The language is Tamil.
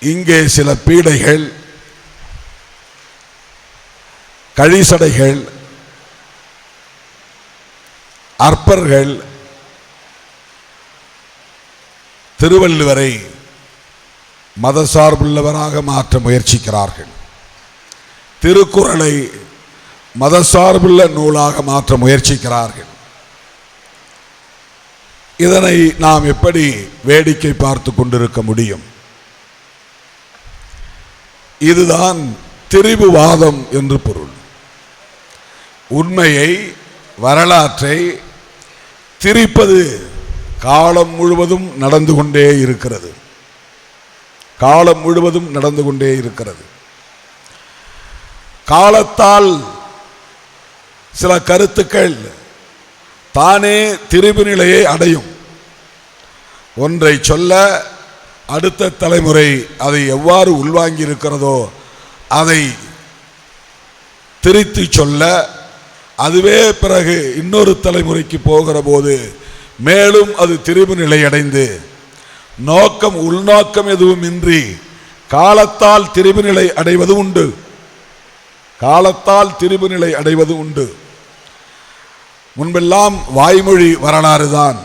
இங்கே சில பீடைகள் கழிசடைகள் அற்பர்கள் திருவள்ளுவரை மதசார்புள்ளவராக மாற்ற முயற்சிக்கிறார்கள். திருக்குறளை மதசார்புள்ள நூலாக மாற்ற முயற்சிக்கிறார்கள். இதனை நாம் எப்படி வேடிக்கை பார்த்து கொண்டிருக்க முடியும்? இதுதான் திரிபுவாதம் என்று பொருள். உண்மையை வரலாற்றை திரிப்பது காலம் முழுவதும் நடந்து கொண்டே இருக்கிறது. காலம் முழுவதும் நடந்து கொண்டே இருக்கிறது. காலத்தால் சில கருத்துக்கள் தானே திரிபு நிலையை அடையும். ஒன்றை சொல்ல அடுத்த தலைமுறை அதை எவ்வாறு உள்வாங்கி இருக்கிறதோ அதை திரித்து சொல்ல அதுவே பிறகு இன்னொரு தலைமுறைக்கு போகிற போது மேலும் அது திரிபு நிலையடைந்து நோக்கம் உள்நோக்கம் எதுவும் இன்றி காலத்தால் திரிபு நிலை அடைவது உண்டு. காலத்தால் திரிபு நிலை அடைவது உண்டு. முன்பெல்லாம் வாய்மொழி வரலாறு தான்.